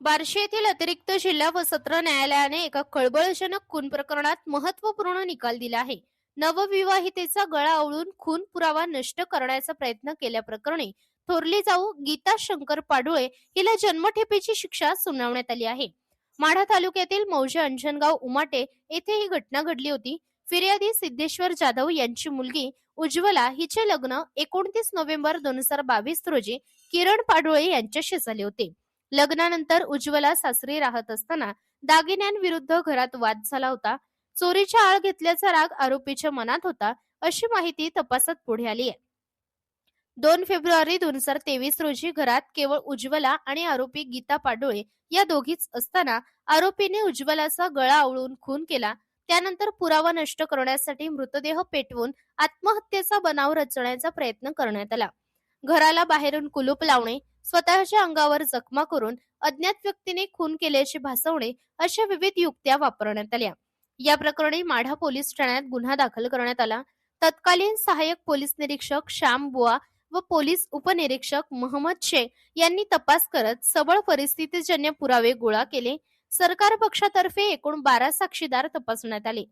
बार्शी येथील अतिरिक्त जिल्हा व सत्र न्यायालयाने एका खळबळजनक खून प्रकरणात महत्त्वपूर्ण निकाल दिला आहे. नवविवाहितेचा गळा आवळून खून पुरावा नष्ट करण्याचा प्रयत्न केल्याप्रकरणी थोरली जाऊ गीता शंकर पाडुळे हिला जन्मठेपेची शिक्षा सुनावण्यात आली आहे. माढा तालुक्यातील मौजे अंजनगाव उमाटे येथे ही घटना घडली होती. फिर्यादी सिद्धेश्वर जाधव यांची मुलगी उज्ज्वला हिचे लग्न एकोणतीस नोव्हेंबर दोन हजार बावीस रोजी किरण पाडुळे यांच्याशी झाले होते. लग्नानंतर उज्ज्वला सासरी राहत असताना दागिन्यांविरुद्ध घरात वाद झाला होता. चोरीच्या आळ घेतल्याचा राग आरोपीच्या मनात होता अशी माहिती तपासात पुढे आली आहे. दोन फेब्रुवारी दोन हजार तेवीस रोजी घरात केवळ उज्ज्वला आणि आरोपी गीता पाडोळे या दोघीच असताना आरोपीने उज्ज्वलाचा गळा आवळून खून केला. त्यानंतर पुरावा नष्ट करण्यासाठी मृतदेह पेटवून आत्महत्येचा बनाव रचण्याचा प्रयत्न करण्यात आला. घराला बाहेरून कुलूप लावणे स्वतःच्या अंगावर जखमा करून अज्ञात व्यक्तीने खून केल्याचे भासवणे अशा विविध युक्त्या वापरण्यात आल्या. या प्रकरणी माढा पोलीस ठाण्यात गुन्हा दाखल करण्यात आला. तत्कालीन सहाय्यक पोलीस निरीक्षक श्याम बुआ व पोलीस उपनिरीक्षक महम्मद शेख यांनी तपास करत सबळ परिस्थितीजन्य पुरावे गोळा केले. सरकार पक्षातर्फे एकूण बारा साक्षीदार तपासण्यात आले.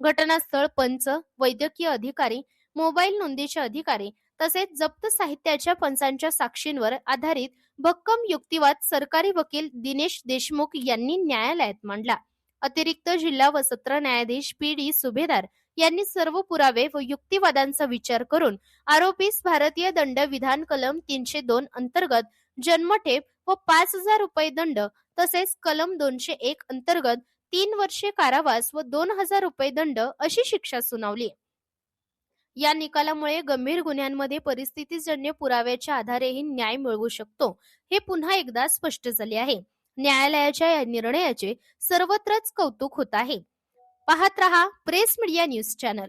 घटनास्थळ पंच वैद्यकीय अधिकारी मोबाईल नोंदीचे अधिकारी तसेच जप्त साहित्याच्या पंचांच्या साक्षींवर आधारित भक्कम युक्तिवाद सरकारी वकील दिनेश देशमुख यांनी न्यायालयात मांडला. अतिरिक्त जिल्हा व सत्र न्यायाधीश पी डी सुभेदार यांनी सर्व पुरावे व युक्तिवादांचा विचार करून आरोपीस भारतीय दंड विधान कलम तीनशे दोन अंतर्गत जन्मठेप व पाच हजार रुपये दंड तसेच कलम दोनशे एक अंतर्गत तीन वर्षे कारावास व दोन हजार रुपये दंड अशी शिक्षा सुनावली. या निकालामुळे गंभीर गुन्ह्यांमध्ये परिस्थितीजन्य पुराव्याच्या आधारेही न्याय मिळवू शकतो हे पुन्हा एकदा स्पष्ट झाले आहे. न्यायालयाच्या या निर्णयाचे सर्वत्रच कौतुक होत आहे. पाहत रहा प्रेस मीडिया न्यूज चॅनल.